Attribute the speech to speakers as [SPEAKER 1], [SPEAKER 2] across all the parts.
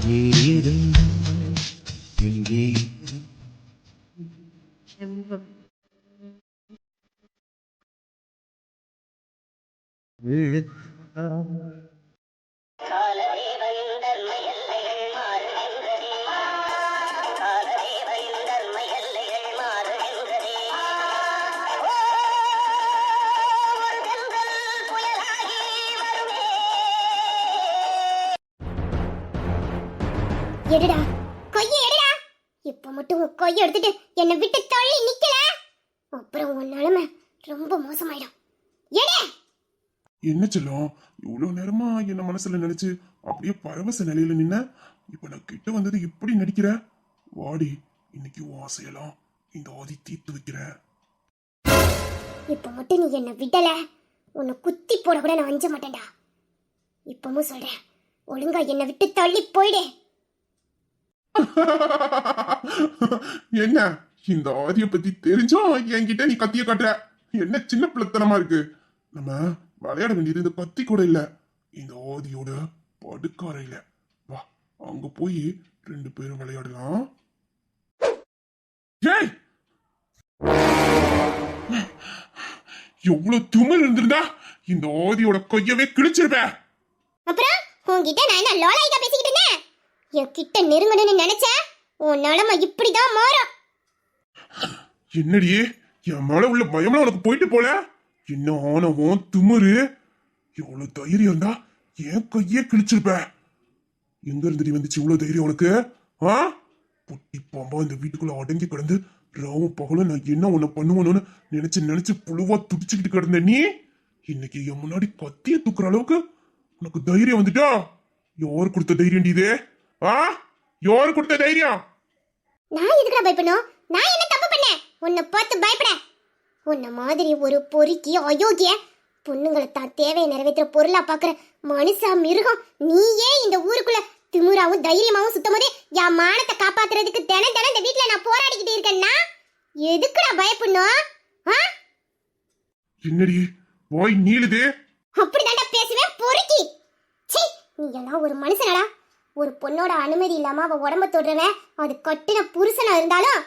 [SPEAKER 1] எங்கே இரு எங்கே இரு
[SPEAKER 2] எடுடா. கொய்ய எடுடா. இப்ப மட்டும் உன் கொய்ய எடுத்துட்டு என்னை விட்டு தள்ளி நிக்கல. அப்புறம் உன் நிலைமை ரொம்ப மோசமாயிடும். எடு.
[SPEAKER 3] என்ன செல்லம்? இவ்வளவு நேரமா என்ன மனசுல நினைச்சு அப்படியே பரவச நிலையில நின்ன? இப்ப நான் கிட்ட வந்தது எப்படி நடிக்கிற? வாடி இன்னைக்கு ஆசையெல்லாம் இந்த ஆதி தீர்த்து வைக்கிறேன்
[SPEAKER 2] இப்ப மட்டும் நீ என்னை விடல. உன்னை குத்தி போட கூட நான் அஞ்ச மாட்டேன்டா. இப்பவும் சொல்றேன் ஒழுங்கா என்னை விட்டு தள்ளி போயிடு.
[SPEAKER 3] என்ன? இந்த ஆதிய பத்தி தெரிஞ்சும் என்கிட்ட நீ கத்திய காட்டுற. என்ன சின்ன பிள்ளைத்தனமா இருக்கு? நம்ம விளையாட வேண்டியது இந்த கத்தி கூட இல்ல. இந்த ஆதியோட படுக்காரையில வா அங்க போய் ரெண்டு பேரும் விளையாடலாம். ஏய்! எவ்வளவு திமிர் இருந்திருந்தா இந்த ஆதியோட கையவே கிழிச்சிருப்பேன்
[SPEAKER 2] அப்புறம் உங்ககிட்ட நான் என்ன லோலாய்க்கா பேசி என் கிட்ட நெருங்கணும்னு நினைச்ச? உன் நிலைமை இப்படிதான் மாறும்.
[SPEAKER 3] என்னடியே என் மேல உள்ள பயம்லாம் உனக்கு போயிட்டு போல? என்ன ஆனவன் திமுரு? எவ்வளவு தைரியம் இருந்தா என் கையே கிழிச்சிருப்ப. எங்க இருந்துடி வந்துச்சு இவ்வளவு தைரியம் உனக்கு? ஆ? பொட்டி பாம்பா இந்த வீட்டுக்குள்ள அடங்கி கிடந்து ராவும் பகலும் நான் என்ன உன்னை பண்ணுவணும்னு நினைச்சு நினைச்சு புழுவா துடிச்சுக்கிட்டு கிடந்த நீ? இன்னைக்கு என் முன்னாடி கத்திய தூக்குற அளவுக்கு உனக்கு தைரியம் வந்துட்டா? யார் கொடுத்த தைரியம் இதே? ஆ? யார் கொடுத்த தைரியம்?
[SPEAKER 2] நான் எதுக்குடா பயப்படணும்? நான் என்ன தப்பு பண்ணேன்? உன்னை பார்த்து பயப்பட. உன்னை மாதிரி ஒரு பொறுக்கி அயோக்கிய பொண்ணுங்களை தான் தேவையை நிறைவேற்றுற பொருளா பாக்குற மனுஷா மிருகம். நீயே இந்த ஊருக்குள்ள திமுறாவும் தைரியமாவும் சுத்தம் போதே என் மானத்தை காப்பாத்துறதுக்கு தினம் தினம் இந்த வீட்டுல நான் போராடிக்கிட்டு இருக்கேன்னா? எதுக்குடா பயப்படணும்? ஆ?
[SPEAKER 3] என்னடி? வாய் நீளுதே.
[SPEAKER 2] அப்படிதான்டா பேசுவேன் பொறுக்கி. சீ நீ எல்லாம் ஒரு மனுஷனடா. ஒரு பொண்ணோட அனுமதி இல்லாம அவ உடம்ப தொடுறவன் அது கட்டின புருஷனா இருந்தாலும்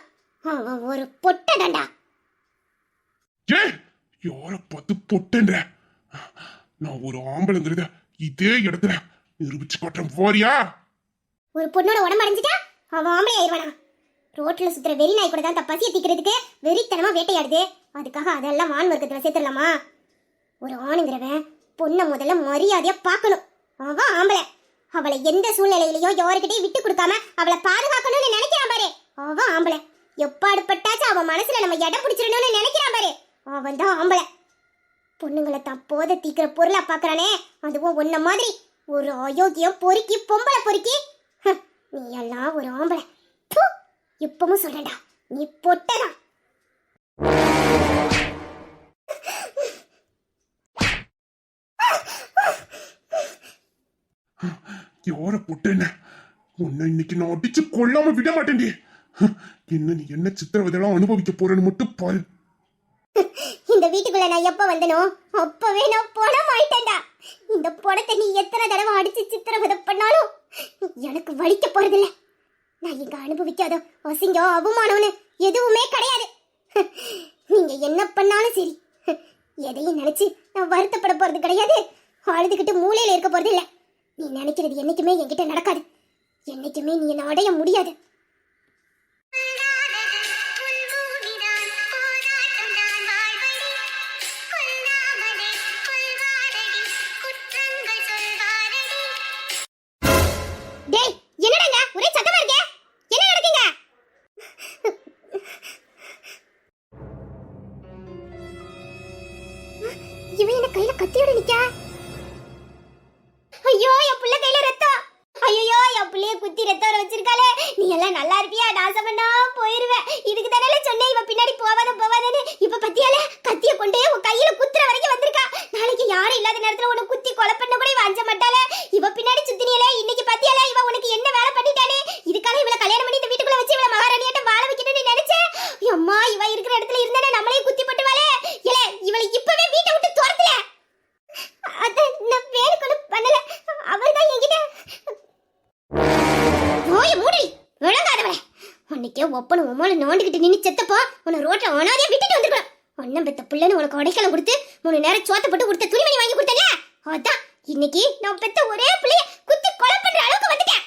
[SPEAKER 2] அவன் ஒரு பொட்டடண்டா
[SPEAKER 3] ஏ யார பார்த்து பொட்டன்ற? நான் ஒரு ஆம்பளைங்கிறத இதே இடத்துல நிரூபிச்சு காட்டுறேன் போறியா
[SPEAKER 2] ஒரு பொண்ணோட உடம்பு அடைஞ்சிட்டா அவன் ஆம்பளை ஆயிடுவானா? ரோட்ல சுத்துற வெறி நாய் கூட தான் தன் பசியை தீக்கிறதுக்கு வெறித்தனமா வேட்டையாடுது. அதுக்காக அதெல்லாம் ஆண் வர்க்கத்துல சேர்த்துடலாமா? ஒரு ஆணுங்கிறவன் பொண்ணை முதல்ல மரியாதையா பார்க்கணும். அவன் ஆம்பளை. அவளை எந்த சூழ்நிலையிலையும் யாருக்கிட்டையும் விட்டு கொடுக்காம அவளை பாதுகாக்கணும்னு நினைக்கிறான் பாரு. அவன் ஆம்பளை. எப்பாடுபட்டாச்சும் அவன் மனசுல நம்ம இடம் பிடிச்சிடணும்னு நினைக்கிறான் பாரு. அவன் தான் ஆம்பளை. பொண்ணுங்களை தான் போத தீக்கிற பொருளா பாக்குறானே. அதுவும் உன்ன மாதிரி. ஒரு அயோக்கியம் பொறுக்கி பொம்பளை பொறுக்கி. நீ எல்லாம் ஒரு ஆம்பளை. இப்பவும் சொல்றேன்டா. நீ பொட்டடா
[SPEAKER 3] யார பொட்டேன்ன உன்னை இன்னைக்கு நான் அடிச்சு கொல்லாம விட மாட்டேன்டி. என்ன நீ என்ன சித்திரவதையெல்லாம் அனுபவிக்க போறேன்னு மட்டும் பாரு.
[SPEAKER 2] இந்த வீட்டுக்குள்ள நான் எப்ப வந்தனோ அப்பவே நான் பணம் ஆயிட்டேன்டா இந்த பணத்தை நீ எத்தனை தடவை அடிச்சு சித்திரவதை பண்ணாலும் எனக்கு வலிக்க போறதில்ல. நான் இங்க அனுபவிக்காத அசிங்கம் அவமானம்னு எதுவுமே கிடையாது. நீங்க என்ன பண்ணாலும் சரி. எதையும் நினைச்சு நான் வருத்தப்பட போறது கிடையாது. அழுதுகிட்டு மூலையில இருக்க போறது இல்லை நீ நினைக்கிறது என்னைக்குமே என்கிட்ட நடக்காது. என்னைக்குமே நீ என்ன அடைய முடியாது. டேய் அன்னைக்கே ஒப்பனை உமால நோண்டிக்கிட்டு நின்னு செத்தப்போ உன்னை ரோட்டில் அனாதையா விட்டுட்டு வந்துருக்கலாம். அண்ணன் பெத்த பிள்ளைன்னு உனக்கு உடைக்கலம் கொடுத்து மூணு நேரம் சோத்த போட்டு கொடுத்த துணிமணி வாங்கி கொடுத்தல அதான் இன்னைக்கு நான் பெத்த ஒரே பிள்ளைய குத்தி கொலை பண்ற அளவுக்கு வந்துட்டேன்.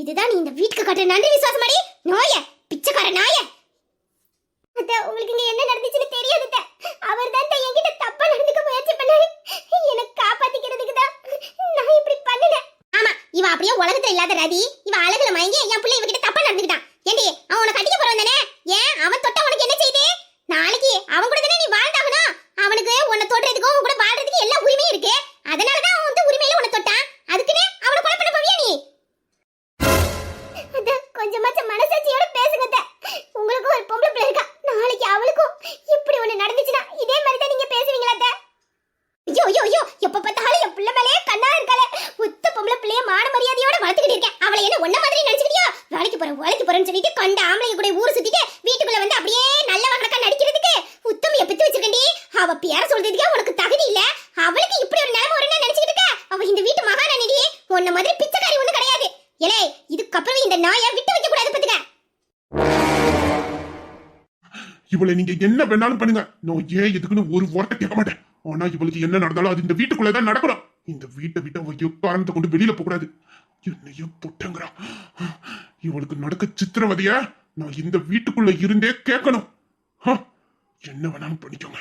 [SPEAKER 2] இதுதான் நீ இந்த வீட்டுக்கு கட்டுற நன்றி விசுவாசம் மாடி நோய பிச்சைக்கார நாய. அத்தை உங்களுக்கு இங்க என்ன நடந்துச்சுன்னு தெரியாது அவர் தான் என்கிட்ட தப்பா நடந்துக்க முயற்சி பண்ணாரு. எனக்கு காப்பாத்திக்கிறதுக்கு தான் நான் இப்படி பண்ணுனேன் ஆமா இவ அப்படியே உலகத்துல இல்லாத ரதி இவ அழகுல மயங்கி என் பிள்ளை இவகிட்ட தப்பா நடந்துக்கிட்டான். ஏண்டி அவன் உன்னை கட்டிக்க போறவன் தானே? ஏன்? அவன் தொட்ட உனக்கு என்ன செய்யுது நாளைக்கு அவன் கூட தானே நீ வாழ்ந்தாகணும்? அவனுக்கு உன்னை தொடுறதுக்கும் உன் கூட வாழ்றதுக்கு எல்லா உரிமையும் இருக்கு. அதனாலதான் அவன் வந்து உரிமையில உன்னை தொட்டான் அதுக்குன்னு அவனை கொலை பண்ண போவியா நீ அத்தை, கொஞ்சமாச்சும் மனசாட்சியோட பேசுங்க அத்தை. உங்களுக்கும் ஒரு பொம்பளை பிள்ளை இருக்கா நாளைக்கு அவளுக்கும் இப்படி ஒண்ணு நடந்துச்சுன்னா இதே மாதிரி தான் நீங்க பேசுவீங்களா அத்தை? ஐயோ ஐயோ ஐயோ எப்ப பார்த்தாலும் என் பிள்ளை மேலே கண்ணா இருக்காளே ஒத்த பொம்பளை பிள்ளைய மான மரியாதையோட வளர்த்துக்கிட்டு இருக்கேன் அவளை என்ன ஒன்ன மாதிரி நினைச்சுக்கிட்டியோ வேலைக்கு போறேன் வேலைக்கு போறேன்னு சொல்லிட்டு கண்ட ஆம்பளைங்க கூட ஊர் சுத்திட்டு வீட்டுக்குள்ள வந்து அப்படியே நல்ல வகனக்கா நடிக்கிறதுக்கு உத்தமைய பெத்து வச்சிருக்கண்டி அவ பேர சொல்றதுக்கே உனக்கு தகுதி இல்ல அவளுக்கு இப்படி ஒரு நிலைமை வரும்னு நினைச்சுக்கிட்டு இருக்க அவ இந்த வீட்டு மகாராணிடி உன்ன மாதிரி பிச்சைக்காரி ஒண்ணு கிடையாது ஏலே இதுக்கப்புறம் இந்த நாயை விட்டு வைக்க கூடாது பாத்துக்க
[SPEAKER 3] இவளை நீங்க என்ன வேணாலும் பண்ணுங்க. நான் ஏன் எதுக்குன்னு ஒரு வார்த்தை கேட்க மாட்டேன். ஆனா இவளுக்கு என்ன நடந்தாலும் அது இந்த வீட்டுக்குள்ளதான் நடக்கணும். இந்த வீட்டை விட்டு அவ எக்காரணத்தை கொண்டு வெளியில போகக்கூடாது. என்னைய பொட்டங்கிறா இவளுக்கு நடக்க சித்திரவதைய? நான் இந்த வீட்டுக்குள்ள இருந்தே கேட்கணும். ஹ, என்ன வேணாலும் பண்ணிக்கோங்க.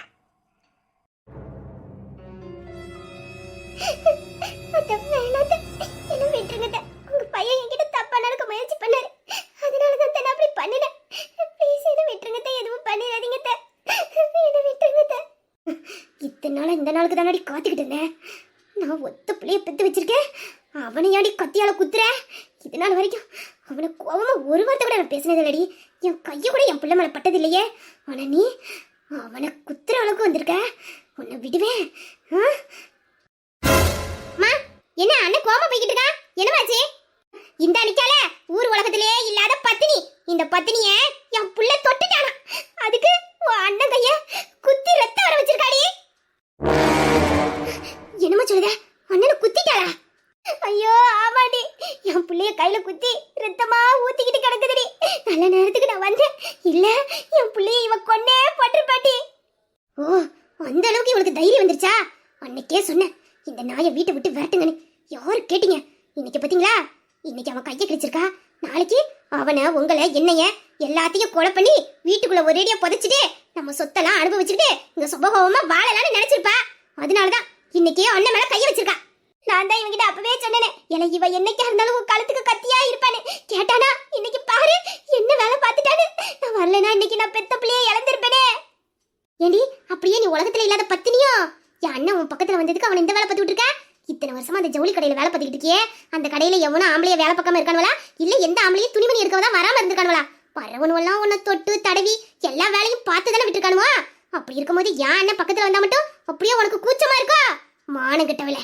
[SPEAKER 2] பையன் என்கிட்ட தப்பா நடக்க முயற்சி பண்ணாரு. அதனால தான் நான் அப்படி பண்ணினேன் ப்ளீஸ் என்ன விட்டுருங்கத்தே எதுவும் பண்ணிடாதீங்க அத்தை. விட்டுருங்கத்த விட்டுருங்க இத்தனை நாள் இந்த நாளுக்கு தானடி காத்துக்கிட்டு இருந்தேன். நான் ஒத்த பிள்ளைய பெத்து வச்சிருக்கேன். அவனை ஏன்டி கத்தியால குத்துற? இது நாள் வரைக்கும் அவனை கோவமா ஒரு வார்த்தை கூட நான் பேசினது இல்லடி என் கையை கூட என் பிள்ளை மேல பட்டது இல்லையே ஆனா நீ அவனை குத்துற அளவுக்கு வந்திருக்க. உன்னை விடுவேன். ஆ? அம்மா என்ன அண்ணன் கோமா போய்கிட்டு இருக்கா? என்னமாச்சு இந்த அன்னைக்கால ஊர் உலகத்திலே இல்லாத பத்தினி. இந்த பத்தினிய என் புள்ள தொட்டுட்டானா. அதுக்கு உன் அண்ணன் கைய குத்தி ரத்த வர வச்சிருக்காடி என்னமா சொல்லுத அண்ணனை குத்திட்டாளா ஐயோ ஆமாடி என் புள்ளைய கையில குத்தி ரத்தமா ஊத்திக்கிட்டு கிடக்குதுடி நல்ல நேரத்துக்கு நான் வந்தேன் இல்ல என் புள்ளைய இவ கொன்னே போட்டிருப்பாட்டி ஓ அந்த அளவுக்கு இவளுக்கு தைரியம் வந்துருச்சா அன்னைக்கே சொன்னேன் இந்த நாயை வீட்டை விட்டு விரட்டுங்கன்னு யாரு கேட்டீங்க இன்னைக்கு பாத்தீங்களா இன்னைக்கு அவன் கையை கிழிச்சிருக்கா நாளைக்கு அவனை உங்களை என்னைய எல்லாத்தையும் கொலை பண்ணி வீட்டுக்குள்ள ஒரேடியா புதைச்சிட்டு நம்ம சொத்தெல்லாம் அனுபவிச்சுக்கிட்டு இங்க வாழலாம்னு நினைச்சிருப்பா. அதனாலதான் இன்னைக்கு அண்ணன் மேல கையை வச்சிருக்கா. நான் தான் இவங்கிட்ட அப்பவே சொன்னேனே ஏன்னா இவ என்னைக்கா இருந்தாலும் உன் கழுத்துக்கு கத்தியா இருப்பானு கேட்டானா இன்னைக்கு பாரு என்ன வேலை பார்த்துட்டானு நான் வரலனா இன்னைக்கு நான் பெத்த பிள்ளைய இழந்திருப்பேனே. ஏண்டி அப்படியே நீ உலகத்துல இல்லாத பத்தினியோ? என் அண்ணன் உன் பக்கத்துல வந்ததுக்கு அவன் இந்த வேலை பார்த்து விட்டுருக்க? இத்தனை வருஷமா அந்த ஜவுளி கடையில வேலை பார்த்துக்கிட்டு இருக்கியே? அந்த கடையில எவனோ ஆம்பளைய வேலை பார்க்காம இருக்கானுவலா இல்ல எந்த ஆம்பளையும் துணிமணி இருக்கவதான் வராம இருந்திருக்கானுவலா வரவனுவெல்லாம் உன்னை தொட்டு தடவி எல்லா வேலையும் பார்த்து தானே விட்டுருக்கானுவா? அப்படி இருக்கும்போது என் என்ன பக்கத்துல வந்தா மட்டும் அப்படியே உனக்கு கூச்சமா இருக்கா? மானம் கிட்டவளே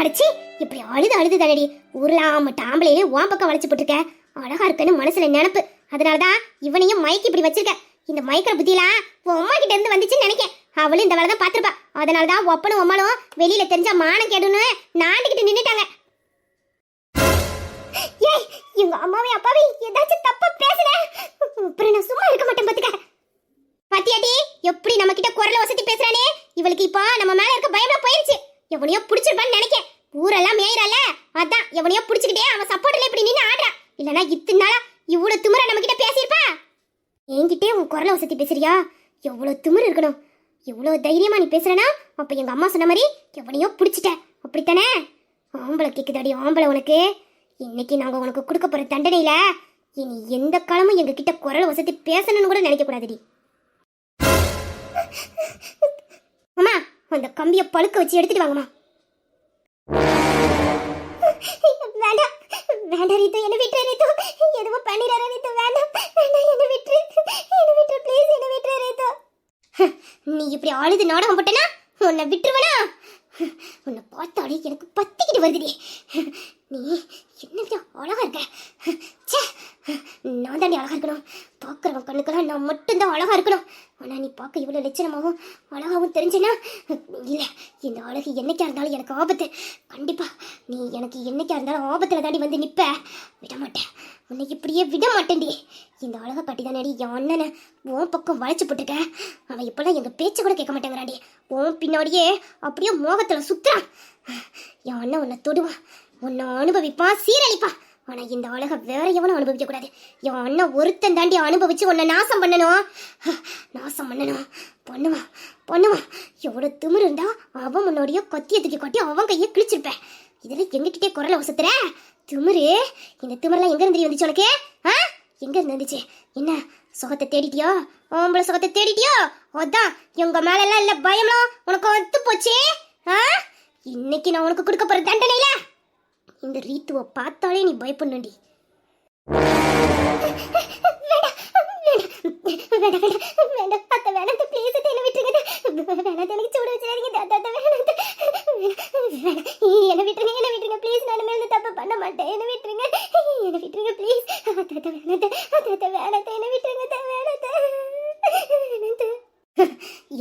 [SPEAKER 2] அடிச்சி இப்படி அழுது அழுது தடடி உருளாம டாம்பளையிலே உன் பக்கம் வளைச்சு போட்டிருக்க. அழகா இருக்குன்னு மனசுல நினப்பு. அதனாலதான் இவனையும் மயக்கி இப்படி வச்சிருக்க. இந்த மயக்கிற புத்தியெல்லாம் உன் அம்மா கிட்ட இருந்து வந்துச்சுன்னு நினைக்கேன். அவளும் இந்த வேலை தான் அதனால அதனாலதான் ஒப்பனும் அம்மாளும் வெளியில தெரிஞ்ச மானம் கேடுன்னு நாண்டுகிட்டு நின்னுட்டாங்க. ஏய் எங்க அப்பாவே அப்பாவையும் ஏதாச்சும் தப்பா பேசுன அப்புறம் நான் சும்மா இருக்க மாட்டேன் பாத்துக்க. பாத்தியாட்டி எப்படி நம்ம கிட்ட குரல வசதி பேசுறானே? இவளுக்கு இப்போ நம்ம மேல இருக்க பயம்லாம் போயிருச்சு. எவனையோ பிடிச்சிருப்பான்னு நினைக்க ஊரெல்லாம் மேயிறால? அதான் எவனையோ பிடிச்சிக்கிட்டே அவன் சப்போர்ட்ல இப்படி நின்னு ஆடுறா. இல்லனா இத்தனை நாளா இவ்வளவு திமிர நம்ம கிட்ட பேசியிருப்பா? என்கிட்டே உன் குரல வசதி பேசுறியா? எவ்வளவு திமிரு இருக்கணும். எவ்வளவு தைரியமா நீ பேசுறனா? அப்ப எங்க அம்மா சொன்ன மாதிரி எவனையோ பிடிச்சிட்ட. அப்படித்தானே? ஆம்பளை கேக்குதாடி ஆம்பளை உனக்கு? இன்னைக்கு நாங்கள் உனக்கு கொடுக்க போகிற தண்டனையில் இனி எந்த காலமும் எங்ககிட்ட குரல் வசதி பேசணும்னு கூட நினைக்கக்கூடாது அம்மா அந்த கம்பியை பழுக்க வச்சு எடுத்துட்டு வாங்கம்மா. வேண்டாம் வேண்டாம் ரீத்து என்ன விட்டுரு ரீத்து. எதுவும் பண்ணிடாத ரீத்து வேண்டாம் வேண்டாம் என்ன விட்டுரு. என்ன விட்டுரு ப்ளீஸ் என்ன விட்டுரு ரீத்து. நீ இப்படி அழுது நாடகம் போட்டேனா உன்னை விட்டுருவனா? உன்னை பார்த்தாலே எனக்கு பத்திக்கிட்டு வருதுடி. நீ என்ன அழகா இருக்க? சே நான் தாண்டி அழகா இருக்கணும். பார்க்குறவன் கண்ணுக்கெல்லாம் நான் மட்டும்தான் அழகாக இருக்கணும். ஆனால் நீ பார்க்க இவ்வளோ லட்சணமாகவும் அழகாகவும் தெரிஞ்சுன்னா இல்லை இந்த அழகு என்னைக்கா இருந்தாலும் எனக்கு ஆபத்து. கண்டிப்பாக நீ எனக்கு என்னைக்கா இருந்தாலும் ஆபத்தில் தாண்டி வந்து நிற்ப விட மாட்டேன். உன்னை இப்படியே விட மாட்டேன்டி. இந்த அழகை கட்டி தானடி என் அண்ணனை உன் பக்கம் வளைச்சு போட்டுருக்க. அவன் இப்போல்லாம் எங்கள் பேச்சை கூட கேட்க மாட்டேங்கிறாடி உன் பின்னாடியே அப்படியே மோகத்தில் சுற்றுறான் என் அண்ணன் உன்னை தொடுவான். உன்னை அனுபவிப்பான் சீரழிப்பான். ஆனா இந்த அழகை வேற எவனும் அனுபவிக்க கூடாது என் அண்ணன் ஒருத்தன் தாண்டி அனுபவிச்சு உன்னை நாசம் பண்ணணும். நாசம் பண்ணணும். பண்ணுவான் பண்ணுவான். எவ்வளவு திமிர் இருந்தா அவன் முன்னோடைய கொத்திய தூக்கி கொட்டி அவன் கையை கிழிச்சிருப்பேன். இதுல எங்ககிட்டே குரலை வசத்துற திமிரு? இந்த திமிரெல்லாம் எங்க இருந்து வந்துச்சு உனக்கு? ஆ? எங்க இருந்து வந்துச்சு? என்ன சுகத்தை தேடிட்டியோ? உங்கள சுகத்தை தேடிட்டியோ? அதான் எங்க மேல எல்லாம் இல்ல பயம்லாம் உனக்கு ஒத்து போச்சு ஆ? இன்னைக்கு நான் உனக்கு கொடுக்க போற தண்டனை இந்த ரீத்துவை பார்த்தாலே நீ பயப்படணும்டி. வேணாம் என்ன விட்டுருங்க என்ன விட்டுருங்க விட்டுருங்க ப்ளீஸ் நான் மேல தப்பு பண்ண மாட்டேன் என்ன விட்டுருங்க என்ன விட்டுருங்க ப்ளீஸ் வேணாம் அத்தை வேணாம் என்ன விட்டுருங்க த வேணாம்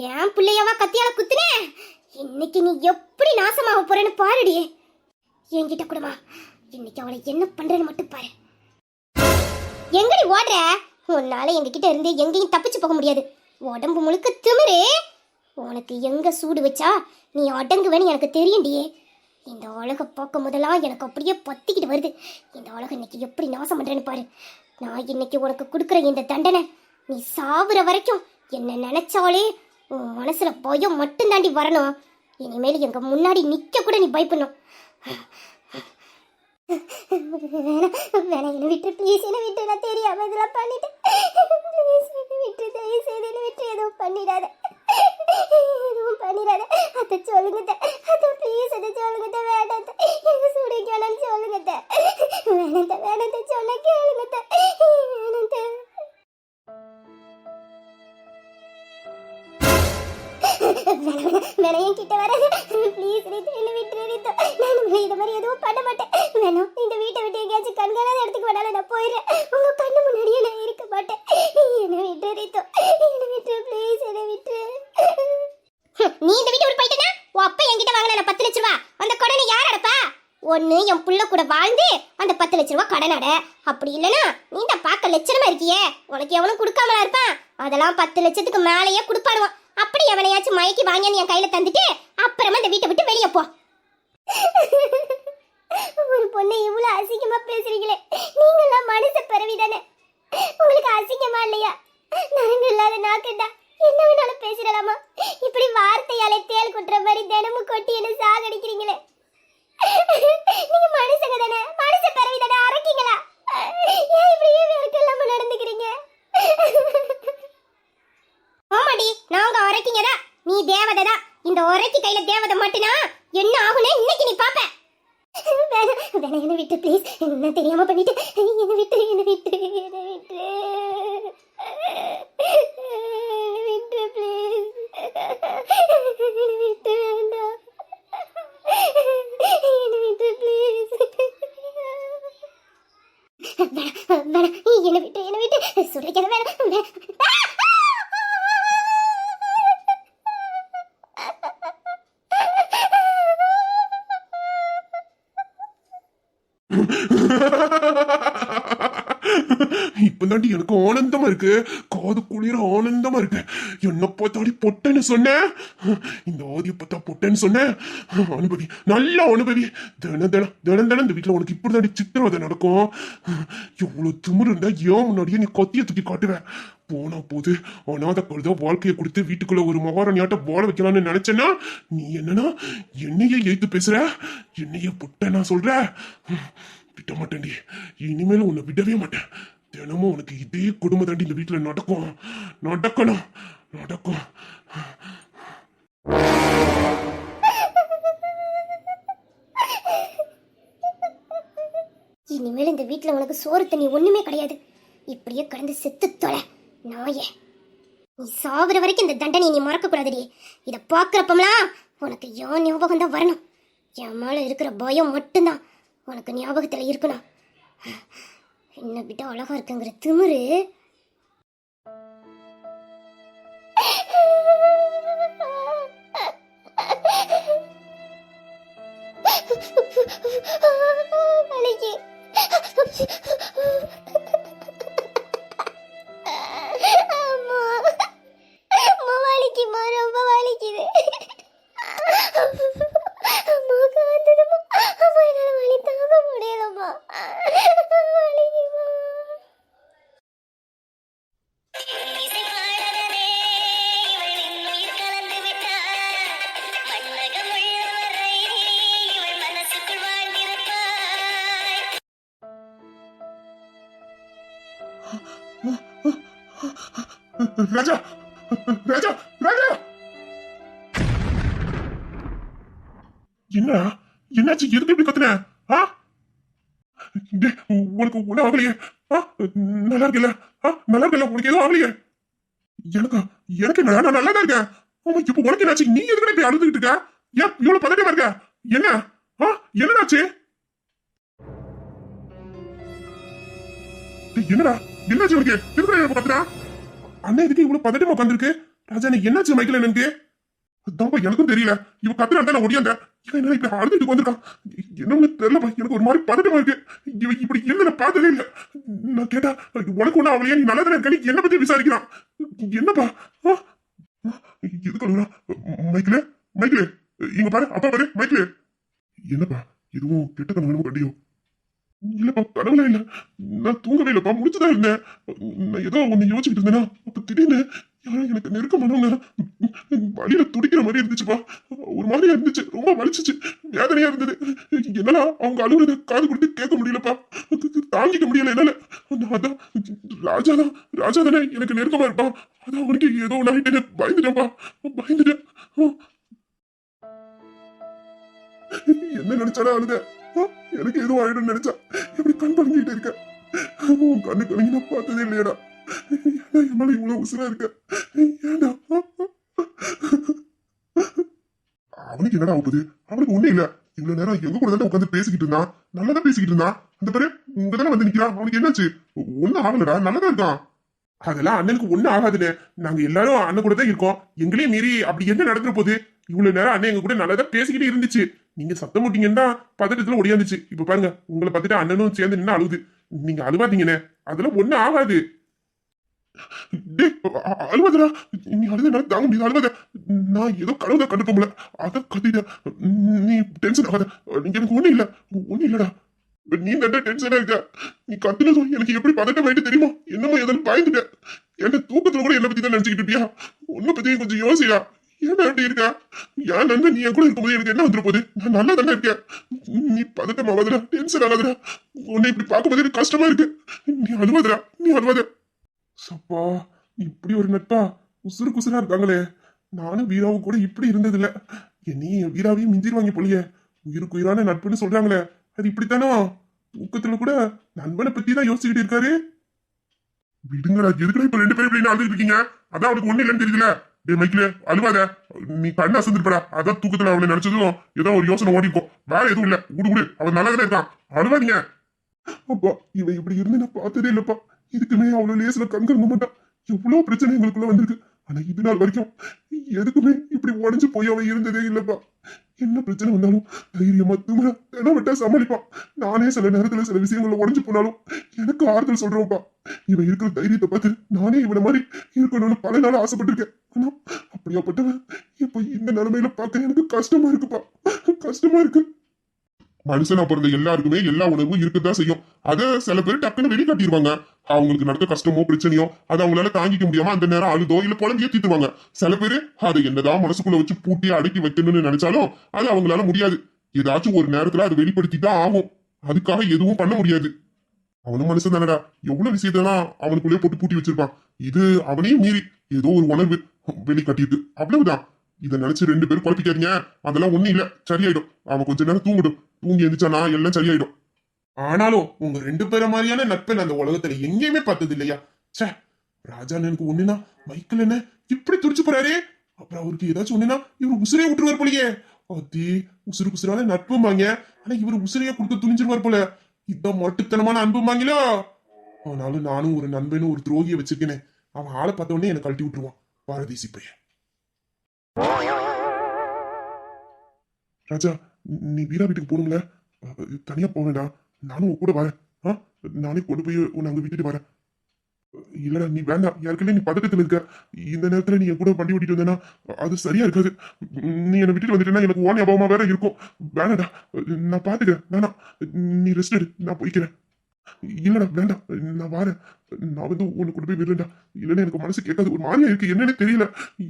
[SPEAKER 2] ஏன் பிள்ளையவா கத்தியால குத்துனே? இன்னைக்கு நீ எப்படி நாசமாக போறேன்னு பாருடி. என்கிட்ட கொடுமா. இன்னைக்கு அவளை என்ன பண்றேன்னு மட்டும் பாரு. எங்கடி ஓடுற? உன்னால எங்ககிட்ட இருந்து எங்கேயும் தப்பிச்சு போக முடியாது. உடம்பு முழுக்க திமிரு. உனக்கு எங்க சூடு வச்சா நீ அடங்குவேன்னு எனக்கு தெரியும்டியே இந்த அழகை பார்க்கும் போதெல்லாம் எனக்கு அப்படியே பத்திக்கிட்டு வருது. இந்த அழகை இன்னைக்கு எப்படி நாசம் பண்றேன்னு பாரு. நான் இன்னைக்கு உனக்கு கொடுக்குற இந்த தண்டனை நீ சாவுற வரைக்கும் என்ன நினைச்சாலே உன் மனசுல பயம் மட்டும் தாண்டி வரணும். இனிமேல் எங்க முன்னாடி நிக்க கூட நீ பயப்படணும். வேணாம் வேணாம் என்ன விட்டு ப்ளீஸ் என்ன விட்டு நான் தெரியாம இதெல்லாம் பண்ணிட்டேன் ப்ளீஸ் என்ன விட்டு தயவு செய்து என்ன விட்டு எதுவும் பண்ணிடாத. எதுவும் பண்ணிடாத. அதை சொல்லுங்க அத்தை. ப்ளீஸ் அதை சொல்லுங்க வேண்டாம் எனக்கு சுடிக்க வேணாம்னு சொல்லுங்க வேணாம் வேணாம் கேளுங்க வேணாம் வேணாம் கிட்ட வராது. ப்ளீஸ் ரீத்து என்ன விட்டு ரீத்து. நான் உங்களை இது மாதிரி எதுவும் பண்ண மாட்டேன். வேணாம் இந்த வீட்டை விட்டு எங்கேயாச்சும் கண்காணாத இடத்துக்கு வேணாலும் நான் போயிடுறேன். உங்க கண்ணு முன்னாடியே நான் இருக்க மாட்டேன். என்ன விட்டு ரீத்து. என்ன விட்டு ப்ளீஸ் என்ன விட்டு. நீ இந்த வீட்டை விட்டு போயிட்டேன்னா உன் அப்பா என்கிட்ட வாங்கின பத்து லட்ச ரூபா அந்த கடனை யார் அடப்பா? ஒன்னு என் புள்ள கூட வாழ்ந்து அந்த பத்து லட்ச ரூபா கடன் அட. அப்படி இல்லனா நீ இந்த பார்க்க லட்சணமா இருக்கியே. உனக்கு எவனும் கொடுக்காமலா இருப்பான். அதெல்லாம் பத்து லட்சத்துக்கு மேலேயே கொடுப்பானுவான் எப்படி எவனையாச்சும் மயக்கி வாங்கி என் கையில தந்துட்டு அப்புறமா இந்த வீட்டை விட்டு வெளியே போ. ஒரு பொண்ணை இவ்வளவு அசிங்கமா பேசுறீங்களே. நீங்கெல்லாம் மனுஷ பிறவிதானே. உங்களுக்கு அசிங்கமா இல்லையா? நரங்கு இல்லாத நாக்குண்டா. என்ன வேணாலும் பேசிடலாமா? இப்படி வார்த்தையாலே தேல் குட்டுற மாதிரி தினமும் கொட்டி என்ன சாகடிக்கிறீங்களே? நீங்க மனுஷங்க தானே. மனுஷ பிறவி தானே அரைக்கீங்களா? ஏன் இப்படியே வேறுக்கு இல்லாம நடந்துக்கிறீங்க ஆமாடி நாங்க உரைக்கிங்கதா நீ தேவதை தான் இந்த உரைக்கு கையில தேவதை மட்டுனா என்ன ஆகுனே இன்னைக்கு நீ பாப்ப. வேணாம் வேணாம் என்ன விட்டு ப்ளீஸ் என்ன தெரியாம பண்ணிட்டு என்ன விட்டு என்ன விட்டு என்ன விட்டு என்ன விட்டு ப்ளீஸ் என்ன விட்டு வேண்டாம் என்ன விட்டு ப்ளீஸ் வேணாம் வேணாம் என்ன விட்டு என்ன விட்டு சொல்லிக்கிறது வேணாம் வே-
[SPEAKER 3] இப்பதாண்டி எனக்கு ஆனந்தமா இருக்கு. காது குளிர ஆனந்தமா இருக்கு. என்ன பார்த்தாடி பொட்டன்னு சொன்னேன் இந்த ஆதிய பார்த்தா பொட்டன்னு சொன்னேன் அனுபவி நல்ல அனுபவி. தினம் தினம் தினம் தினம் இந்த வீட்டுல உனக்கு இப்படிதாண்டி சித்திரவதை நடக்கும். எவ்வளவு திமிரு இருந்தா ஏன் முன்னாடியே நீ கொத்திய தூக்கி காட்டுவேன் போனா போது அநாத கழுத வாழ்க்கையை கொடுத்து வீட்டுக்குள்ள ஒரு மகாராணியாட்ட வாழ வைக்கலாம்னு நினைச்சேன்னா நீ என்னன்னா என்னையே எழுத்து பேசுற? என்னையே பொட்டனா சொல்ற? விட மாட்டேன்டி இனிமேல் உன்னை விடவே மாட்டேன். தினமும் உனக்கு இதே குடும்ப தாண்டி இந்த வீட்டில் நடக்கும். நடக்கணும். நடக்கும்.
[SPEAKER 2] இனிமேல் இந்த வீட்டில் உனக்கு சோறு தண்ணி ஒண்ணுமே கிடையாது. இப்படியே கடந்து செத்து தொலை நாயே. நீ சாகுற வரைக்கும் இந்த தண்டனையை நீ மறக்க இதை பார்க்குறப்பம்லாம் உனக்கு ஏன் ஞாபகம் தான் வரணும். என் மேலே இருக்கிற பயம் மட்டும்தான் உனக்கு ஞாபகத்தில் இருக்கணும். என்ன விட அழகா இருக்குங்கிற திமிரு அம்மா அம்மா அம்மா தாங்க முடியலம்மா
[SPEAKER 3] ராஜா! ராஜா! ராஜா! என்ன? என்னாச்சு? எதுக்கு இப்படி கத்துன? ஆ? உனக்கு ஒன்றும் ஆகலையே. ஆ? நல்லா இருக்கல ஆ? நல்லா இருக்கல உனக்கு எதுவும் ஆகலையே? எனக்கு? எனக்கு நான் நல்லா தான் இருக்கேன். ஆமா இப்போ உனக்கு என்னாச்சு? நீ எதுக்கு இப்படி அழுதுகிட்டு இருக்க? ஏன் இவ்வளவு பதட்டமா இருக்க? என்ன? ஆ? என்னடாச்சு என்னடா? என்னாச்சு உனக்கு? எதுக்கு இப்ப கத்துறா அண்ணன் இதுக்கு இவ்வளவு பதட்டமா உட்காந்துருக்கு ராஜா நீ என்னாச்சு மைக்கேல் எனக்கு அதான்ப்பா எனக்கும் தெரியல. இவ கத்துறா நான் ஓடியாந்தேன் இவன் என்ன இப்படி அழுதுட்டு வந்திருக்கான் என்னன்னு தெரியலப்பா எனக்கு ஒரு மாதிரி பதட்டமா இருக்கு. இவ இப்படி என்ன பார்த்ததே இல்ல. நான் கேட்டா உனக்கு ஒண்ணு அவளையே நீ நல்லா தானே இருக்க என்ன பத்தி விசாரிக்கிறான். என்னப்பா? ஆ? ஆ, எதுக்கு அழுகுறா? மைக்கேலே மைக்கேலே இங்க பாரு அப்பா பாரு மைக்கிலே. என்னப்பா எதுவும் கெட்ட கனவு கண்டியோ இல்லப்பா கடவுளா இல்ல. நான் தூங்கவே இல்லப்பா முடிச்சுதான் இருந்தேன். நான் ஏதோ ஒண்ணு யோசிச்சுட்டு இருந்தேனா அப்ப திடீர்னு யாரோ எனக்கு நெருக்கமானவங்க வழியில துடிக்கிற மாதிரி இருந்துச்சுப்பா. ஒரு மாதிரியா இருந்துச்சு ரொம்ப வலிச்சிச்சு வேதனையா இருந்தது. என்னால அவங்க அழுகுறத காது கொடுத்து கேட்க முடியலப்பா. தாங்கிக்க முடியல என்னால. அதான் ராஜா தான் ராஜா தானே எனக்கு நெருக்கமா இருப்பா. அதான் அவனுக்கு ஏதோ ஒன்று ஆயிட்டு பயந்துட்டேன்ப்பா. பயந்துட்டேன். என்ன நினைச்சாடா அழுத. எனக்கு எதுவும் ஆயிடும் நினைச்சா எப்படி கண் பழங்கிட்டு இருக்க. உன் கண்ணு கலங்கி நான் பார்த்ததே இல்லையடா. ஏன்டா என் மேல இவ்வளவு உசுரா இருக்க? ஏடா அவனுக்கு என்னடா ஆகுது? அவனுக்கு ஒண்ணு இல்ல. இவ்வளவு நேரம் எங்க கூட தான் உட்காந்து பேசிக்கிட்டு இருந்தான். நல்லதா பேசிக்கிட்டு இருந்தான். அந்த பேரு உங்க தானே வந்து நிக்கிறான். அவனுக்கு என்னாச்சு? ஒன்னும் ஆகலடா. நல்லதா இருக்கான். அதெல்லாம் அண்ணனுக்கு ஒண்ணும் ஆகாதுன்னு. நாங்க எல்லாரும் அண்ணன் கூட தான் இருக்கோம். எங்களையும் மீறி அப்படி என்ன நடந்துற போகுது? இவ்வளவு நேரம் அண்ணன் எங்க கூட நல்லதா பேசிக்கிட்டே இருந்துச்சு. நீங்க சத்தம் போட்டீங்கன்னா பதட்டத்துல ஒடியாந்துச்சு. இப்ப பாருங்க உங்களை பார்த்துட்டு அண்ணனும் சேர்ந்து நின்று அழுகுது நீங்க அழுவாதீங்கண்ணே அதெல்லாம் ஒண்ணும் ஆகாது. டேய், அ- நீ அழுத என்னால தாங்க முடியாது. அழுவாத. நான் ஏதோ கனவு தான் கண்டுக்க அத கத்திட்டேன் நீ டென்ஷன் ஆகாத. எனக்கு ஒண்ணு இல்ல. ஒண்ணு இல்லடா. நீ நட்ட டென்ஷனா இருக்க? நீ கத்துனதும் எனக்கு எப்படி பதட்டம் ஆயிட்டு தெரியுமா? என்னமோ எதுவும் பயந்துட்டேன் என்ன தூக்கத்துல கூட என்ன பத்தி தான் நினைச்சுக்கிட்டு இருப்பியா? உன்னை பத்தி கொஞ்சம் யோசியா ஏன் அப்படி இருக்கா? யார் நண்பன்? நீ என் கூட இருக்கும்போது எனக்கு என்ன வந்துரு போகுது? நான் நல்லா தானே இருக்கேன். நீ பதட்டம் ஆகாதடா டென்ஷன் ஆகாதடா உன்னை இப்படி பார்க்கும்போது எனக்கு கஷ்டமா இருக்கு. நீ அழுவாதடா நீ அழுவாத. சப்பா இப்படி ஒரு நட்பா? உசுறு குசுரா இருக்காங்களே. நானும் வீராவும் கூட இப்படி இருந்ததில்ல. என்னையும் வீராவையும் மிஞ்சிருவாங்க போலியே. உயிருக்கு உயிரான நட்புன்னு சொல்றாங்களே. அது இப்படித்தானோ? தூக்கத்துல கூட நண்பனை பத்தி தான் யோசிச்சுக்கிட்டு இருக்காரு. விடுங்கடா எதுக்குடா இப்ப ரெண்டு பேரும் இப்படி அழுதுட்டு இருக்கீங்க? அதான் அவனுக்கு ஒண்ணு இல்லைன்னு தெரியல டேய் மைக்கில அழுவாத. நீ கண்ணு அசந்துருப்படா அதான் தூக்கத்துல அவளை நினைச்சதும் ஏதோ ஒரு யோசனை ஓடிக்கும். வேற எதுவும் இல்ல. விடு விடு. அவன் நல்லா இருக்கான். அழுவாதீங்க. அப்பா இவன் இப்படி இருந்து நான் பார்த்ததே இல்லப்பா. இதுக்குமே அவ்வளவு லேசுல கண் மாட்டான். எவ்வளவு பிரச்சனை எங்களுக்குள்ள வந்திருக்கு. ஆனா இது நாள் வரைக்கும் எதுக்குமே இப்படி உடஞ்சு போய் அவன் இருந்ததே இல்லப்பா. என்ன பிரச்சனை வந்தாலும் தைரியமா துமரா தினம் விட்டா சமாளிப்பான். நானே சில நேரத்துல சில விஷயங்கள்ல உடஞ்சு போனாலும் எனக்கு ஆறுதல் சொல்றேன்ப்பா. இவன் இருக்கிற தைரியத்தை பார்த்து நானே இவனை மாதிரி இருக்கணும்னு பல நாள் ஆசைப்பட்டிருக்கேன். ஆனா அப்படியாப்பட்டவன் இப்ப இந்த நிலைமையில பார்க்க எனக்கு கஷ்டமா இருக்குப்பா. கஷ்டமா இருக்கு. மனுஷனா பிறந்த எல்லாருக்குமே எல்லா உணர்வும் இருக்கத்தான் செய்யும். அத சில பேர் டக்குன்னு வெளிக்காட்டிடுவாங்க அவங்களுக்கு நடக்க கஷ்டமோ பிரச்சனையோ அதை அவங்களால தாங்கிக்க முடியாம அந்த நேரம் அழுதோ இல்ல புலம்பியோ தீத்துவாங்க சில பேர் அதை என்னதான் மனசுக்குள்ள வச்சு பூட்டி அடக்கி வைக்கணும்னு நினைச்சாலும் அது அவங்களால முடியாது. ஏதாச்சும் ஒரு நேரத்துல அதை வெளிப்படுத்தி தான் ஆகும். அதுக்காக எதுவும் பண்ண முடியாது. அவனும் மனுஷன் தானடா. எவ்வளவு விஷயத்தான் அவனுக்குள்ளே போட்டு பூட்டி வச்சிருப்பான். இது அவனையும் மீறி ஏதோ ஒரு உணர்வு வெளிக்காட்டியிருக்கு. அவ்வளவுதான் இதை நினைச்சு ரெண்டு பேரும் குழப்பிக்காதீங்க. அதெல்லாம் ஒண்ணும் இல்ல. சரியாயிடும். அவன் கொஞ்ச நேரம் தூங்கிடும் தூங்கி எந்திரிச்சானா எல்லாம் சரியாயிடும். ஆனாலும் உங்க ரெண்டு பேரை மாதிரியான நட்பை நான் அந்த உலகத்துல எங்கேயுமே பார்த்தது இல்லையா? ச்சே ராஜா எனக்கு ஒண்ணுனா மைக்கிள் என்ன இப்படி துடிச்சு போறாரே? அப்புறம் அவருக்கு ஏதாச்சும் ஒண்ணுனா இவர் உசுரே விட்டுருவார் போலயே. அதே உசுறு உசுரான நட்புமாங்க ஆனா இவர் உசுரையே கொடுத்து துணிஞ்சிருவார் போல. இத மொட்டுத்தனமான அன்புமாங்களோ ஆனாலும் நானும் ஒரு நண்பனும் ஒரு துரோகிய வச்சிருக்கேனே. அவன் ஆளை பார்த்த உடனே என்னை கழட்டி விட்டுருவான். பாரதீசி பையன் ராஜா நீ வீரா வீட்டுக்கு போகணும்ல? தனியா போவேண்டா. நானும் உன் கூட வரேன். நானே கொண்டு போய் உன்னை அங்க விட்டுட்டு வரேன். இல்லடா நீ வேண்டாம். ஏற்கனவே நீ பதட்டத்தில் இருக்க. இந்த நேரத்துல நீ என் கூட வண்டி ஓட்டிட்டு வந்தேன்னா அது சரியா இருக்காது. நீ என்னை விட்டுட்டு வந்துட்டேன்னா எனக்கு ஓன அபாவமா வேற இருக்கும். வேணாடா நான் பாத்துக்கிறேன். வேணாம். நீ ரெஸ்ட் எடு. நான் போய்க்கிறேன். இல்லடா வேண்டாம். நான் வரேன். நான் வந்து உன்னை கொண்டு போய் விடுறேன்டா. இல்லைன்னா எனக்கு மனசு கேட்காது. ஒரு மாதிரியா இருக்கு. என்னன்னு தெரியல.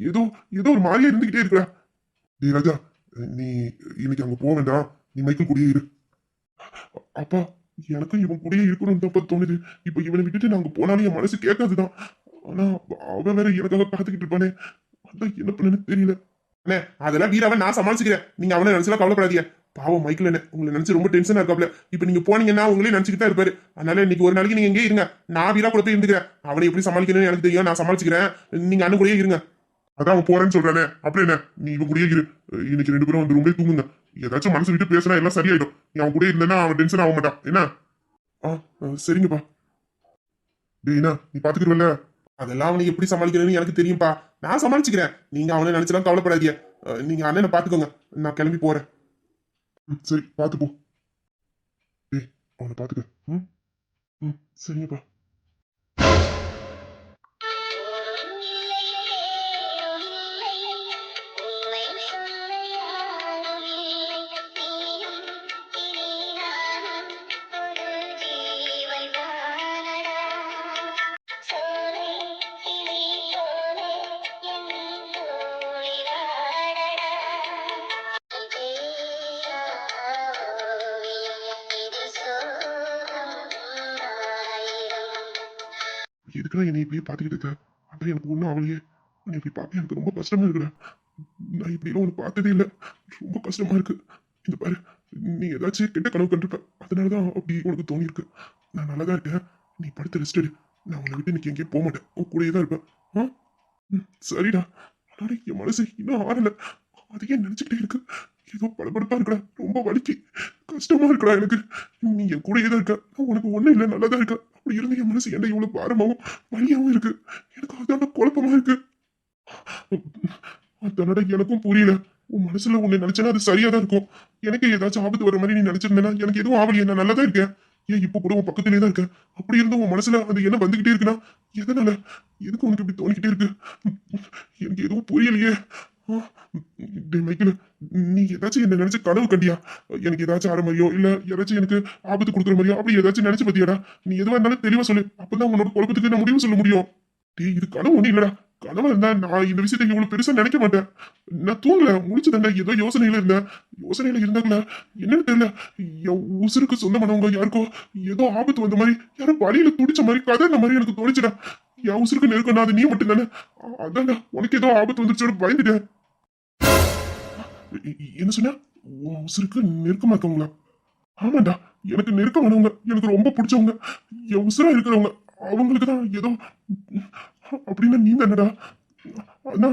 [SPEAKER 3] ஏதோ ஏதோ ஒரு மாதிரியா இருந்துகிட்டே இருக்குடா. டே ராஜா நீ இன்னைக்கு அங்க போக வேண்டாம் நீ மைக்கிள் கூடயே இரு. அப்பா எனக்கும் இவன் கூடயே இருக்கணும் தப்ப தோணுது. இப்ப இவனை விட்டுட்டு நாங்க போனாலும் என் மனசு கேட்காதுதான். ஆனா அவன் வேற எனக்காக காத்துக்கிட்டு இருப்பானே. அதான் என்ன பண்ணனு தெரியல. அண்ணே அதெல்லாம் வீராவை நான் சமாளிச்சுக்கிறேன். நீங்க அவனை நினைச்சலாம் கவலைப்படாதீங்க. பாவம் மைக்கில் என்ன உங்களை நினைச்சு ரொம்ப டென்ஷனா இருக்காப்ல. இப்ப நீங்க போனீங்கன்னா உங்களே நினைச்சுக்கிட்டு தான் இருப்பாரு. அதனால இன்னைக்கு ஒரு நாளைக்கு நீங்க எங்கே இருங்க. நான் வீரா கூட போய் இருந்துக்கிறேன். அவனை எப்படி சமாளிக்கணும்னு எனக்கு தெரியும். நான் சமாளிச்சுக்கிறேன். நீங்க அண்ணன் கூடயே இருங்க. அதான் அவன் போறேன்னு சொல்றானே. அப்படி என்ன? நீ இவன் கூடயே இரு. இன்னைக்கு ரெண்டு பேரும் வந்து ரூம்லேயே தூங்குங்க. ஏதாச்சும் மனசு விட்டு பேசுனா எல்லாம் சரியாயிடும். நீ அவன் கூட இருந்தேன்னா அவன் டென்ஷன் ஆக மாட்டான். என்ன? ஆ ஆ, சரிங்கப்பா. டேய் நீ பாத்துக்கிறவல்ல அதெல்லாம் அவனை எப்படி சமாளிக்கிறேன்னு எனக்கு தெரியும்பா. நான் சமாளிச்சுக்கிறேன். நீங்க அவனை நினைச்சலாம் கவலைப்படாதீங்க. நீங்க அண்ணனை பாத்துக்கோங்க. நான் கிளம்பி போறேன். ம், சரி பாத்துப்போ டேய் அவனை பாத்துக்க. ம்? ம் சரிங்கப்பா. எதுக்குடா என்னை இப்படியே பார்த்துக்கிட்டு இருக்க? அதான் எனக்கு ஒன்றும் அவளையே உன்னை இப்படி பார்க்க எனக்கு ரொம்ப கஷ்டமா இருக்குடா. நான் இப்படிலாம் ஒன்று பார்த்ததே இல்லை. ரொம்ப கஷ்டமா இருக்கு. இந்த பாரு நீ ஏதாச்சும் கெட்ட கனவு கண்டிருப்ப. அதனால தான் அப்படி உனக்கு தோணியிருக்கு. நான் நல்லா தான் இருக்கேன். நீ படுத்த ரெஸ்ட் எடு. நான் உன்னை விட்டு இன்னைக்கு எங்கேயும் போக மாட்டேன் உன் கூடயே தான் இருப்பேன். ஆ? ம், சரிடா. ஆனால் என் மனசு இன்னும் ஆறலை. அதையே நினச்சிக்கிட்டே இருக்கு. ஏதோ படபடப்பா இருக்கடா. ரொம்ப வலிக்கு. கஷ்டமா இருக்கடா எனக்கு. நீ என் கூடயே தான் இருக்க. உனக்கு ஒன்றும் இல்லை. நல்லா தான் இருக்க. அப்படி இருந்து என் மனசு என்ன இவ்வளவு பாரமாவும் வழியாவும் இருக்கு. எனக்கு அதான குழப்பமா இருக்கு. அதனோட எனக்கும் புரியல. உன் மனசுல உன்னை நினைச்சனா அது சரியா தான் இருக்கும். எனக்கு ஏதாச்சும் ஆபத்து வர மாதிரி நீ நினைச்சிருந்தேன்னா எனக்கு எதுவும் ஆவலியே நான் நல்லா தான் இருக்கேன். ஏன் இப்போ கூட உன் பக்கத்துலயே தான் இருக்கேன்? அப்படி இருந்தும் உன் மனசுல அது என்ன வந்துகிட்டே இருக்குன்னா எதனால? எதுக்கு உனக்கு இப்படி தோணிக்கிட்டே இருக்கு? எனக்கு எதுவும் புரியலையே. ஆ, டேய் நீ ஏதாச்சும் என்ன நினைச்சு கனவு கண்டியா? எனக்கு ஏதாச்சும் ஆற மாதிரியோ இல்ல ஏதாச்சும் எனக்கு ஆபத்து கொடுக்குற மாதிரியோ? அப்படி ஏதாச்சும் நினைச்சு பத்தியாடா நீ எதுவா இருந்தாலும் தெளிவா சொல்லு. அப்பதான் உன்னோட குழப்பத்துக்கு நான் முடிவு சொல்ல முடியும். டேய் இது கனவு ஒண்ணு இல்லடா. கனவா இருந்தா நான் இந்த விஷயத்தை இவ்வளவு பெருசா நினைக்க மாட்டேன். நான் தூங்கல முடிச்சு தண்டா ஏதோ யோசனையில இருந்தேன். யோசனையில இருந்தாங்களா என்னன்னு தெரியல. என் உசுருக்கு சொந்தமானவங்க யாருக்கோ ஏதோ ஆபத்து வந்த மாதிரி யாரோ வழியில துடிச்ச மாதிரி கதை அந்த மாதிரி எனக்கு தோணிச்சுடா. என் உசுருக்கு நெருக்கம் அது நீ மட்டும் தானே அதான்டா உனக்கு ஏதோ ஆபத்து வந்துருச்சோட பயந்துட்டேன். என்ன சொன்ன? உன் உசுருக்கு நெருக்கமா இருக்கவங்களா? ஆமாண்டா எனக்கு நெருக்கமானவங்க எனக்கு ரொம்ப பிடிச்சவங்க என் உசுரா இருக்கிறவங்க அவங்களுக்கு தான் ஏதோ அப்படின்னா நீ தானடா? அண்ணா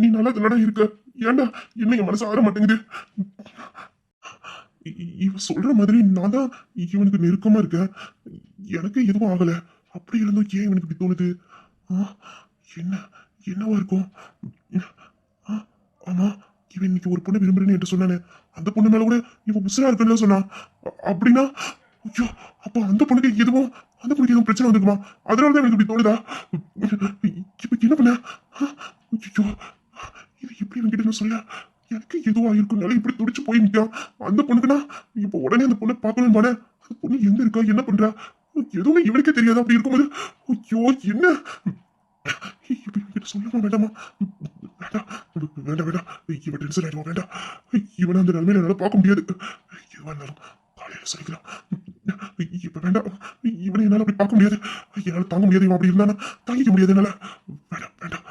[SPEAKER 3] நீ நல்லா தானடா இருக்க? ஏன்டா என்ன என் மனசு ஆற மாட்டேங்குது? இவன் இவ சொல்ற மாதிரி நான் தான் இவனுக்கு நெருக்கமா இருக்கேன். எனக்கு எதுவும் ஆகல. அப்படி இருந்தும் ஏன் இவனுக்கு இப்படி தோணுது? என்ன என்னவா இருக்கும்? ஆமா இவன் இன்னைக்கு ஒரு பொண்ணை விரும்புறேன்னு என்று சொன்னானே. அந்த பொண்ணு மேல கூட இவன் உசுரா இருக்குன்னு சொன்னா. அப்படின்னா ஐயோ அப்ப அந்த பொண்ணுக்கு எதுவும் அந்த பொண்ணுக்கு எதுவும் பிரச்சனை வந்துருக்குமா? அதனால தான் எனக்கு இப்படி தோணுதா? இப்ப என்ன பண்ண? ஐயோ இது எப்படி என்கிட்ட சொல்ல? எனக்கு எதுவா இருக்கும்னால இப்படி துடிச்சு போய் நிற்கான் அந்த பொண்ணுக்குன்னா இப்போ உடனே அந்த பொண்ணை பார்க்கணும் பாட அந்த பொண்ணு எங்க இருக்கா? என்ன பண்றா? எதுவுமே இவனுக்கே தெரியாது? அப்படி இருக்கும்போது ஐயோ என்ன? இப்ப இவன்கிட்ட சொல்லமா வேண்டாமா? வேண்டாம் வேண்டாம் வேண்டாம் இவன் டென்ஷன் ஆயிடுவான் வேண்டாம் இவனை அந்த நிலைமையில என்னால பார்க்க முடியாது. எதுவா இருந்தாலும் காலையில சொல்லிக்கலாம் இப்ப வேண்டாம் இவனை என்னால அப்படி பார்க்க முடியாது. என்னால தாங்க முடியாது. இவன் அப்படி இருந்தானா தாங்கிக்க முடியாது என்னால. வேண்டாம் வேண்டாம்.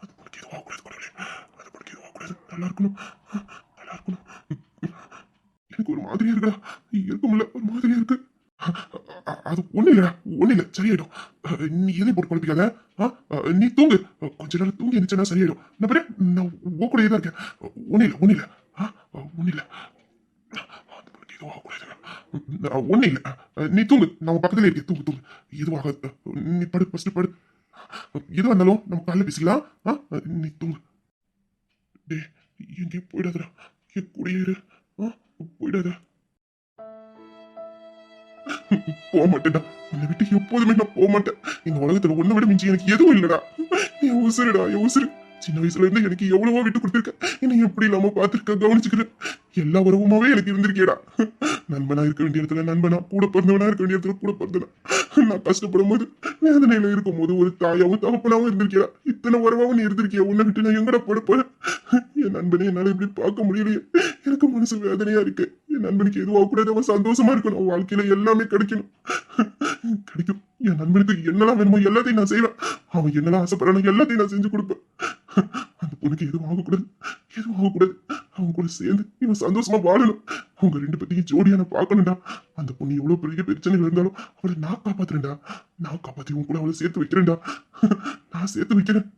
[SPEAKER 3] அது உனக்கு எதுவும் ஆகக்கூடாது கடவுளே. அது உனக்கு எதுவும் ஆகக்கூடாது. நல்லா இருக்கணும். நல்லா இருக்கணும். எனக்கு ஒரு மாதிரியா இருக்குடா. இருக்கும்ல ஒரு மாதிரியா இருக்கு. அது ஒண்ணு இல்ல ஒண்ணு இல்ல சரியாயிடும். நீ எதை போட்டு குழப்பிக்காத. ஆ? நீ தூங்கு. கொஞ்ச நேரம் தூங்கி இருந்துச்சுன்னா சரியாயிடும். நான் பாரு நான் ஓ கூடயே தான் இருக்கேன். ஒண்ணு இல்ல ஒண்ணு இல்ல. ஒண்ணு இல்ல ஒண்ணு இல்ல. ஒன்றும் இல்லை. நீ தூங்கு. நம்ம பக்கத்துல இருக்கே தூங்கு தூங்கு. எதுவாக நீ படு ஃபர்ஸ்ட் படு. எது வந்தாலும் நம்ம காலைல பேசிக்கலாம். ஆ நீ தூங்கு. டே எங்கேயும் போயிடாதடா. என் கூடயே இரு. ஆ போயிடாத. போக மாட்டேன்டா. உன்னை விட்டு எப்போதுமே நான் போக மாட்டேன். இந்த உலகத்துல ஒன்னை விட மிஞ்சி எனக்கு எதுவும் இல்லடா. என் உசுருடா என் உசுரு. சின்ன வயசுல இருந்து எனக்கு எவ்வளவோ விட்டு கொடுத்துருக்க என்னை எப்படி இல்லாம பாத்துருக்க கவனிச்சுக்கிறேன் எல்லா உறவுமாவே எனக்கு இருந்திருக்கேடா. நண்பனா இருக்க வேண்டிய இடத்துல நண்பனா கூட பிறந்தவனா இருக்க வேண்டிய இடத்துல கூட பிறந்தனா நான் கஷ்டப்படும் போது வேதனையில இருக்கும் போது ஒரு தாயாவும் தகப்பனாவும் இருந்திருக்கியா? இத்தனை உறவாவும் நீ இருந்திருக்கியா? உன்னை விட்டு நான் எங்கட படுப்பேன் என் நண்பனை என்னால இப்படி பார்க்க முடியலையே. எனக்கு மனசு வேதனையா இருக்கு. என் நண்பனுக்கு எதுவும் ஆகக்கூடாது அவன் சந்தோஷமா இருக்கணும். வாழ்க்கையில எல்லாமே கிடைக்கணும். கிடைக்கும். என் நண்பனுக்கு என்னெல்லாம் வேணுமோ எல்லாத்தையும் நான் செய்வேன். அவன் என்னெல்லாம் ஆசைப்படுறானோ எல்லாத்தையும் நான் செஞ்சு கொடுப்பேன். அந்த பொண்ணுக்கு எதுவும் ஆகக்கூடாது எதுவும் ஆகக்கூடாது. அவங்க கூட சேர்ந்து இவன் சந்தோஷமா வாழணும். அவங்க ரெண்டு பேர்த்தையும் ஜோடியா நான் பார்க்கணும்டா. அந்த பொண்ணு எவ்வளவு பெரிய பிரச்சனைகள் இருந்தாலும் அவளை நான் காப்பாத்துறேன்டா. நான் காப்பாத்தி உன் கூட அவளை சேர்த்து வைக்கிறேன்டா. நான் சேர்த்து வைக்கிறேன்.